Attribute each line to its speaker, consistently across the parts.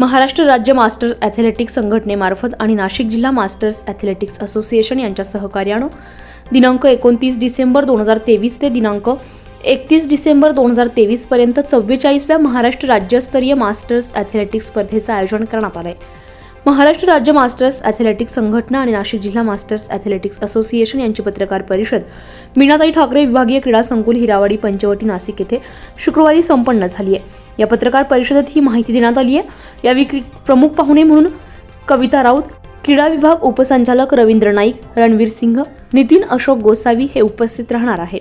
Speaker 1: महाराष्ट्र राज्य masters athletics संघटनेमार्फत आणि नाशिक जिल्हा मास्टर्स ॲथलेटिक्स असोसिएशन यांच्या सहकार्यानं दिनांक एकोणतीस डिसेंबर दोन हजार तेवीस ते दिनांक एकतीस डिसेंबर दोन हजार तेवीसपर्यंत चव्वेचाळीसव्या महाराष्ट्र राज्यस्तरीय मास्टर्स ॲथलेटिक्स स्पर्धेचं आयोजन करण्यात आलं आहे महाराष्ट्र राज्य मास्टर्स ॲथलेटिक्स संघटना आणि नाशिक जिल्हा मास्टर्स ॲथलेटिक्स असोसिएशन यांची पत्रकार परिषद मीनाताई ठाकरे विभागीय क्रीडा संकुल हिरावाडी पंचवटी नाशिक येथे शुक्रवारी संपन्न झाली आहे. या पत्रकार परिषदेत ही माहिती देण्यात आली आहे. यावेळी प्रमुख पाहुणे म्हणून कविता राऊत क्रीडा विभाग उपसंचालक रवींद्र नाईक रणवीर सिंह नितीन अशोक गोसावी हे उपस्थित राहणार आहेत.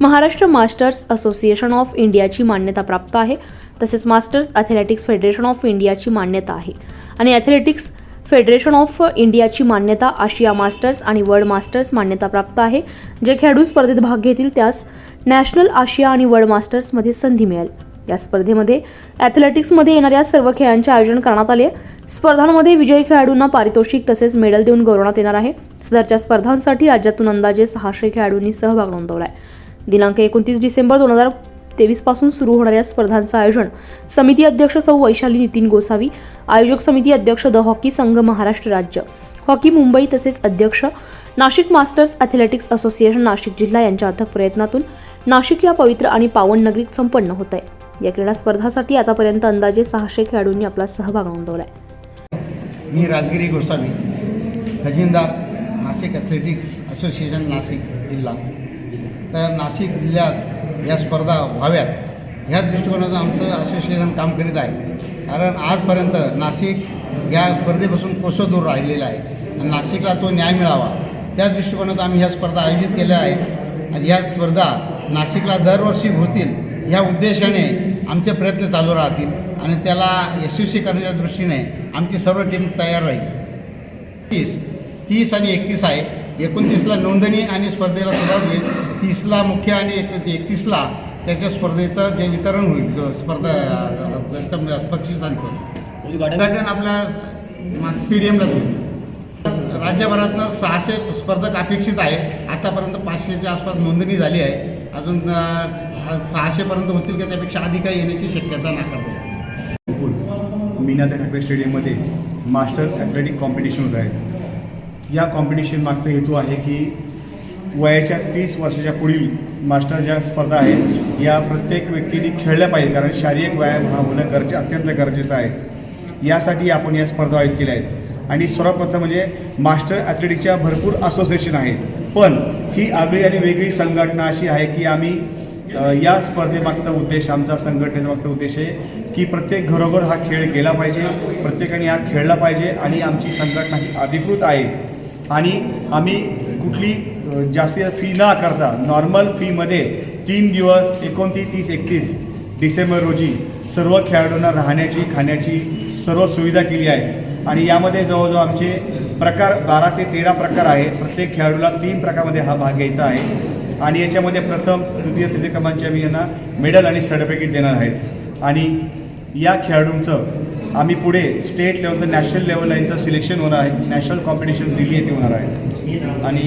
Speaker 1: महाराष्ट्र मास्टर्स असोसिएशन ऑफ इंडियाची मान्यता प्राप्त आहे. तसेच मास्टर्स ॲथलेटिक्स फेडरेशन ऑफ इंडियाची मान्यता आहे. आणि ॲथलेटिक्स फेडरेशन ऑफ इंडियाची मान्यता आशिया मास्टर्स आणि वर्ल्ड मास्टर्स मान्यता प्राप्त आहे. जे खेळाडू स्पर्धेत भाग घेतील त्यास नॅशनल आशिया आणि वर्ल्ड मास्टर्समध्ये संधी मिळेल. या स्पर्धेमध्ये ॲथलेटिक्समध्ये येणाऱ्या सर्व खेळांचे आयोजन करण्यात आले स्पर्धांमध्ये विजयी खेळाडूंना पारितोषिक तसेच मेडल देऊन गौरवण्यात येणार आहे. सदरच्या स्पर्धांसाठी राज्यातून अंदाजे सहाशे खेळाडूंनी सहभाग नोंदवला आहे. दिनांक एकोणतीस डिसेंबर दोन हजार तेवीसपासून सुरू होणाऱ्या स्पर्धांचं आयोजन समिती अध्यक्ष सौ वैशाली नितीन गोसावी आयोजक समिती अध्यक्ष द हॉकी संघ महाराष्ट्र राज्य हॉकी मुंबई तसेच अध्यक्ष Nashik masters athletics association Nashik जिल्हा यांच्या अथक प्रयत्नातून नाशिक या पवित्र आणि पावन नगरीत संपन्न होत आहे या क्रीडा स्पर्धासाठी आतापर्यंत अंदाजे सहाशे खेळाडूंनी आपला सहभाग नोंदवला आहे
Speaker 2: मी राजगिरी गोसावी खजिनदार नाशिक ॲथलेटिक्स असोसिएशन नाशिक जिल्हा. तर नाशिक जिल्ह्यात या स्पर्धा व्हाव्यात. ह्या दृष्टिकोनातून आमचं असोसिएशन काम करीत आहे. कारण आजपर्यंत नाशिक या स्पर्धेपासून कोसं दूर राहिलेलं आहे. आणि नाशिकला तो न्याय मिळावा. त्या दृष्टिकोनात आम्ही ह्या स्पर्धा आयोजित केल्या आहेत. आणि ह्या स्पर्धा नाशिकला दरवर्षी होतील ह्या उद्देशाने आमचे प्रयत्न चालू राहतील. आणि त्याला यशस्वी करण्याच्या दृष्टीने आमची सर्व टीम तयार राहील. तीस तीस आणि एकतीस आहे. एकोणतीसला नोंदणी आणि स्पर्धेला सुरुवात होईल. तीसला मुख्य आणि एक एकतीसला त्याच्या स्पर्धेचं जे वितरण होईल स्पर्धा त्यांचं बक्षिसांचं. उद्घाटन आपल्या मा- स्टेडियमला होईल. राज्यभरातनं सहाशे स्पर्धक अपेक्षित आहे. आतापर्यंत पाचशेच्या आसपास नोंदणी झाली आहे. अजून सहाशेपर्यंत होतील का त्यापेक्षा अधिक काही येण्याची शक्यता नाकारते.
Speaker 3: मीनाता ठाकरे स्टेडियममध्ये मास्टर ॲथलेटिक कॉम्पिटिशन होत आहे. या कॉम्पिटिशन मागचा हेतू आहे की वयाच्या तीस वर्षाच्या पुढील मास्टर ज्या स्पर्धा आहेत या प्रत्येक व्यक्तीने खेळल्या पाहिजे. कारण शारीरिक व्यायाम हा होणं गरजे अत्यंत गरजेचं आहे. यासाठी आपण या स्पर्धा आयोजित केल्या आहेत. आणि सर्वप्रथम म्हणजे मास्टर ॲथलेटिकच्या भरपूर असोसिएशन आहेत. पण ही आगळी आणि वेगळी संघटना अशी आहे की आम्ही या स्पर्धेमागचा उद्देश आमचा संघटनेमागचा उद्देश आहे की प्रत्येक घरोघर हा खेळ गेला पाहिजे प्रत्येकाने हा खेळला पाहिजे आणि आमची संघटना ही अधिकृत आहे. आणि आम्ही कुठली अ, जास्ती फी न करता नॉर्मल फीमध्ये तीन दिवस एकोणतीस तीस एकतीस डिसेंबर रोजी सर्व खेळाडूंना राहण्याची खाण्याची सर्व सुविधा केली आहे. आणि यामध्ये जवळजवळ आमचे प्रकार बारा ते तेरा प्रकार आहे प्रत्येक खेळाडूला तीन प्रकारमध्ये हा भाग घ्यायचा आहे. आणि याच्यामध्ये प्रथम तृतीय तृतीय क्रमांकचे आम्ही यांना मेडल आणि सर्टिफिकेट देणार आहेत. आणि या खेळाडूंचं आम्ही पुढे स्टेट लेवल तर नॅशनल लेवलला यांचं सिलेक्शन होणार आहे. नॅशनल कॉम्पिटिशन दिल्ली येथे होणार आहे. आणि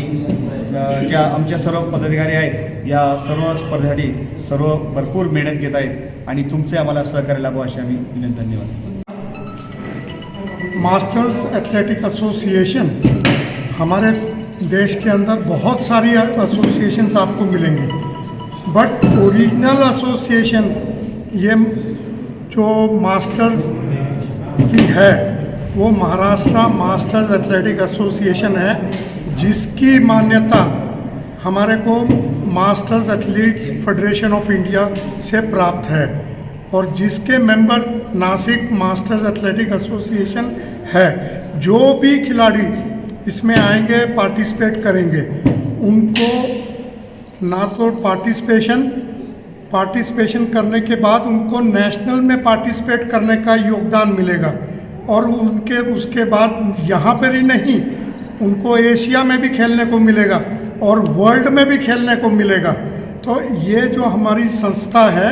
Speaker 3: ज्या आमच्या सर्व पदाधिकारी आहेत या सर्व स्पर्धेसाठी सर्व भरपूर मेहनत घेत आहेत आणि तुमचे आम्हाला सहकार्य लाभो अशी आम्ही विनंती धन्यवाद.
Speaker 4: मास्टर्स एथलेटिक एसोसिएशन हमारे देश के अंदर बहुत सारी एसोसिएशंस आपको मिलेंगी। बट ओरिजिनल एसोसिएशन ये जो मास्टर्स की है। वो महाराष्ट्र मास्टर्स एथलेटिक एसोसिएशन है, जिसकी मान्यता हमारे को masters athletes federation of India से प्राप्त है और जिसके member Nashik masters athletic association है। जो भी खिलाड़ी इसमें आएँगे, पार्टिसिपेट करेंगे, उनको ना तो पार्टिसिपेशन पार्टिसिपेशन करने के बाद उनको नेशनल में पार्टिसिपेट करने का योगदान मिलेगा। और उनके, उसके बाद यहाँ पर ही नहीं, उनको एशिया में भी खेलने को मिलेगा और वर्ल्ड में भी खेलने को मिलेगा। तो ये जो हमारी संस्था है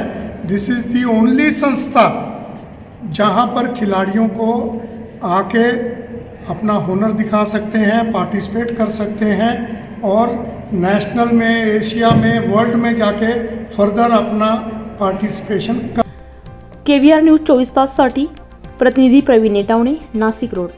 Speaker 4: दिस इज़ दी ओनली संस्था जहाँ पर खिलाड़ियों को आके अपना हुनर दिखा सकते हैं, पार्टिसिपेट कर सकते हैं और नेशनल में एशिया में वर्ल्ड में जाके फर्दर अपना पार्टिसिपेशन कर
Speaker 1: के व्ही आर न्यूज चोवीस ताससाठी प्रतिनिधी प्रवीण नेटावणे नाशिक रोड.